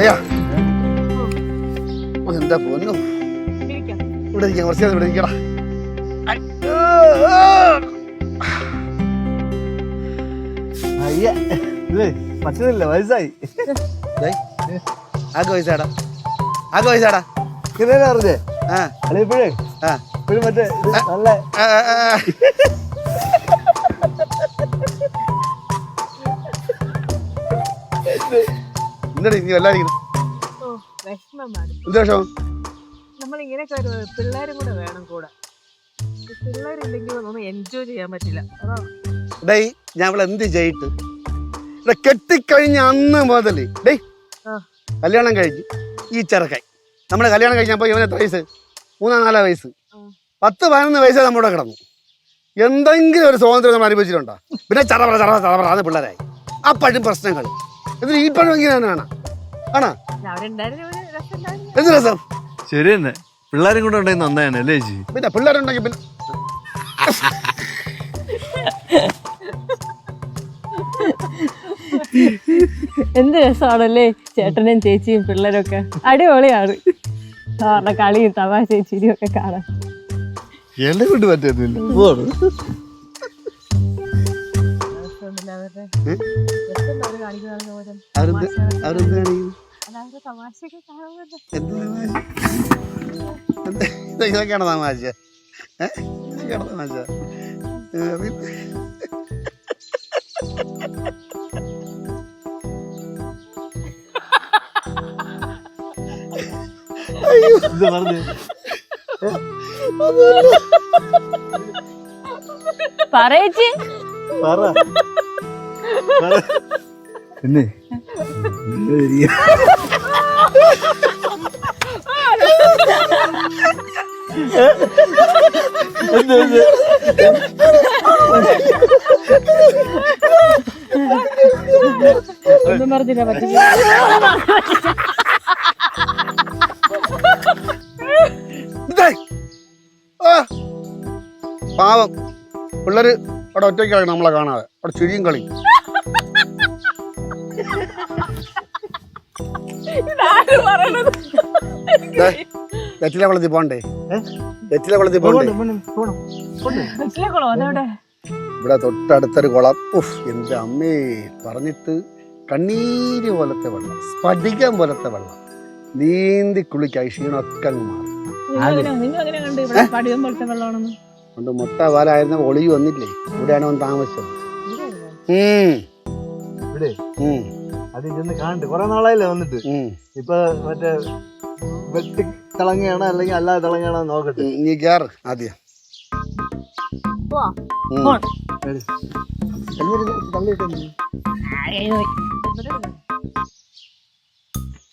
അറിയാ എന്താ പൊന്നു. ഇവിടെ ഇരിക്കാം കുറച്ച് നേരം ഇവിടെ ഇരിക്കടാ അയ്യ ഇത് പറ്റുന്നില്ല വയസ്സായി. ആക്ക് വയസ്സാടാ. ആക്ക് വയസ്സാടാ. ഇതന്നെ അറിഞ്ഞേ? ആ. അളിയപ്പോഴേ ആ. ഇപ്പോഴും മറ്റേ ഇത് നല്ല ആ. നീ വല്ലാതിരിക്കുന്നു? എന്ത് വിഷമം? നമ്മൾ ഇങ്ങനെയൊക്കെ പിള്ളേരും കൂടെ വേണം കൂടെ. പിള്ളേരില്ലെങ്കിൽ ഒന്നും എൻജോയ് ചെയ്യാൻ പറ്റില്ല. ഡേയ് ഞാൻ ഇവിടെ എന്ത് ചെയ്തിട്ട്? ഇവിടെ കെട്ടിക്കഴിഞ്ഞ അന്ന് മുതൽ ഡേയ് കല്യാണം കഴിഞ്ഞ് ഈ ചെറുക്കായി നമ്മുടെ കല്യാണം കഴിഞ്ഞപ്പോൾ ഇവൻ എത്ര വയസ്സ്? മൂന്നോ നാലോ വയസ്സ്. പത്ത് പതിനൊന്ന് വയസ്സേ നമ്മുടെ കിടന്നു. എന്തെങ്കിലും ഒരു സ്വാതന്ത്ര്യം നമ്മൾ അനുഭവിച്ചിട്ടുണ്ടോ? പിന്നെ ചറപറ ചറപറ ചറപറ പിള്ളേരായി. അപ്പോഴും പ്രശ്നങ്ങൾ. എന്നിട്ട് ഈ പഴം ഇങ്ങനെ തന്നെയാണ് ആണോ എന്ത് രസം? ശരി തന്നെ. പിള്ളേരും കൂടെ ഉണ്ടെങ്കിൽ നന്നായാണ് അല്ലേ ചേച്ചി? പിന്നെ പിള്ളേരുണ്ടെങ്കിൽ പിന്നെ എന്ത് രസമാണല്ലേ ചേട്ടനും ചേച്ചിയും പിള്ളേരൊക്കെ. അടിപൊളിയാണ്. അവരുടെ കളിയും തമാശയും ചിരിയും ഒക്കെ കാണാൻ. എന്നെ കൊണ്ട് പറ്റുന്നില്ല ഇതൊക്കെയാണ് തമാശ? ഇതൊക്കെയാണ് തമാശ. ഇത് പറഞ്ഞു. പറയേച്ചി പറ. പിന്നെ? ഒന്നും പറഞ്ഞില്ല പറ്റില്ല. പാവം. പിള്ളേര് അവിടെ ഒറ്റയ്ക്കാണ് നമ്മളെ കാണാതെ. അവിടെ ചുഴിയും കളി വെറ്റില കുളത്തിൽ പോണ്ടേ വെറ്റില കുളത്തിൽ പോണ്ടേ പോണം, പോണം, പോണം. മനസ്സിലാക്കണോ അതെവിടെ? ഇവിടെ തൊട്ടടുത്തൊരു കുളം. ഉഫ് എന്റെ അമ്മേ പറഞ്ഞിട്ട് കണ്ണീര് പോലത്തെ വെള്ളം സ്ഫടികം പോലത്തെ വെള്ളം. നീന്തി കുളിക്കായി ക്ഷീണമൊക്കെ അങ്ങ് മാറും. അതുകൊണ്ട് മുട്ട പാലായിരുന്ന ഒളി വന്നില്ലേ? ഇവിടെയാണ് അവൻ താമസിച്ചത്. ഉം, ഇവിടെ? ഉം, അത് ചെന്ന് കാണണ്ട് കുറെ നാളായില്ലേ വന്നിട്ട്? ഇപ്പൊ മറ്റേ വെട്ടി തിളങ്ങിയാണോ അല്ലെങ്കിൽ അല്ലാതെ തിളങ്ങിയാണോ നോക്കട്ടെ. നീ ആദ്യം?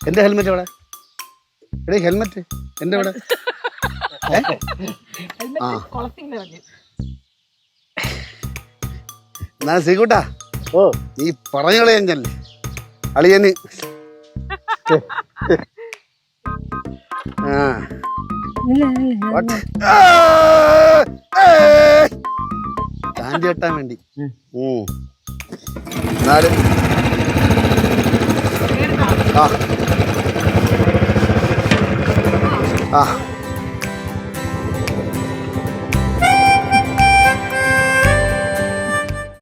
എന്റെ ഹെൽമെറ്റ് എവിടെ? എടേ ഹെൽമെറ്റ്. എന്റെ എവിടെ? എന്നാ സീക്കൂട്ടാ ഓ. നീ പറഞ്ഞു കളയാൻ ചെല്ലേ അളിയന്. ആ. ചാഞ്ചി കെട്ടാൻ വേണ്ടി. എന്നാലും. ആ. ആ.